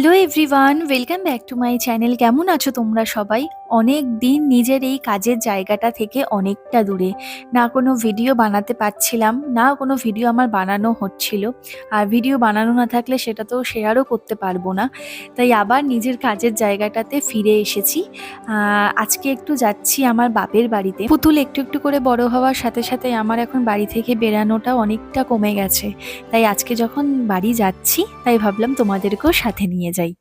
Hello everyone welcome back to my channel কেমন আছো তোমরা সবাই? অনেক দিন নিজের এই কাজের জায়গাটা থেকে অনেকটা দূরে। না কোনো ভিডিও বানাতে পারছিলাম, না কোনো ভিডিও আমার বানানো হচ্ছিল। আর ভিডিও বানানো না থাকলে সেটা তো শেয়ারও করতে পারব না। তাই আবার নিজের কাজের জায়গাটাতে ফিরে এসেছি। আজকে একটু যাচ্ছি আমার বাপের বাড়িতে। পুতুল একটু একটু করে বড় হওয়ার সাথে সাথে আমার এখন বাড়ি থেকে বেরানোটা অনেকটা কমে গেছে। তাই আজকে যখন বাড়ি যাচ্ছি, তাই ভাবলাম তোমাদেরকেও সাথে নিয়ে যাই।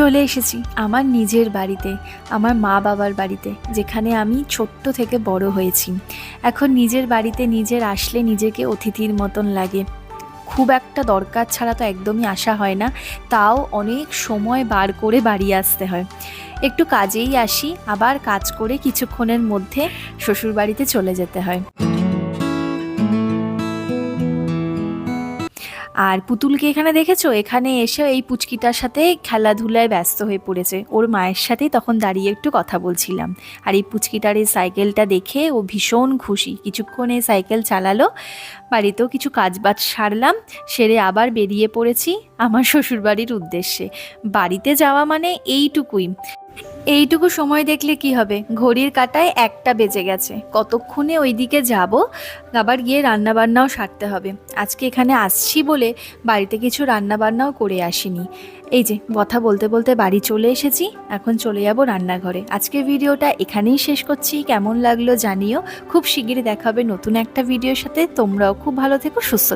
চলে এসেছি আমার নিজের বাড়িতে, আমার মা বাবার বাড়িতে, যেখানে আমি ছোট্ট থেকে বড় হয়েছি। এখন নিজের বাড়িতে নিজের আসলে নিজেকে অতিথির মতন লাগে। খুব একটা দরকার ছাড়া তো একদমই আসা হয় না, তাও অনেক সময় বার করে বাড়ি আসতে হয়। একটু কাজেই আসি, আবার কাজ করে কিছুক্ষণের মধ্যে শ্বশুর বাড়িতে চলে যেতে হয়। আর পুতুলকে এখানে দেখেছ? এখানে এসে এই পুচকিটার সাথে খেলাধুলায় ব্যস্ত হয়ে পড়েছে। ওর মায়ের সাথেই তখন দাঁড়িয়ে একটু কথা বলছিলাম। আর এই পুচকিটার এই সাইকেলটা দেখে ও ভীষণ খুশি। কিছুক্ষণ এই সাইকেল চালালো, বাড়িতেও কিছু কাজবাজ সারলাম, সেরে আবার বেরিয়ে পড়েছি আমার শ্বশুরবাড়ির উদ্দেশ্যে। বাড়িতে যাওয়া মানে এইটুকুই। এইটুকু সময় দেখলে কি হবে? ঘড়ির কাটায় একটা বেজে গেছে। কতক্ষণে ওইদিকে যাব? আবার গিয়ে রান্নাবান্নাও সারতে হবে। আজকে এখানে আসছি বলে বাড়িতে কিছু রান্নাবান্নাও করে আসিনি। এই যে, কথা বলতে বলতে বাড়ি চলে এসেছি। এখন চলে যাব রান্নাঘরে। আজকে ভিডিওটা এখানেই শেষ করছি। কেমন লাগল জানিও। খুব শিগগিরই দেখাবে নতুন একটা ভিডিওর সাথে। তোমরাও খুব ভালো থেকো, সুস্থ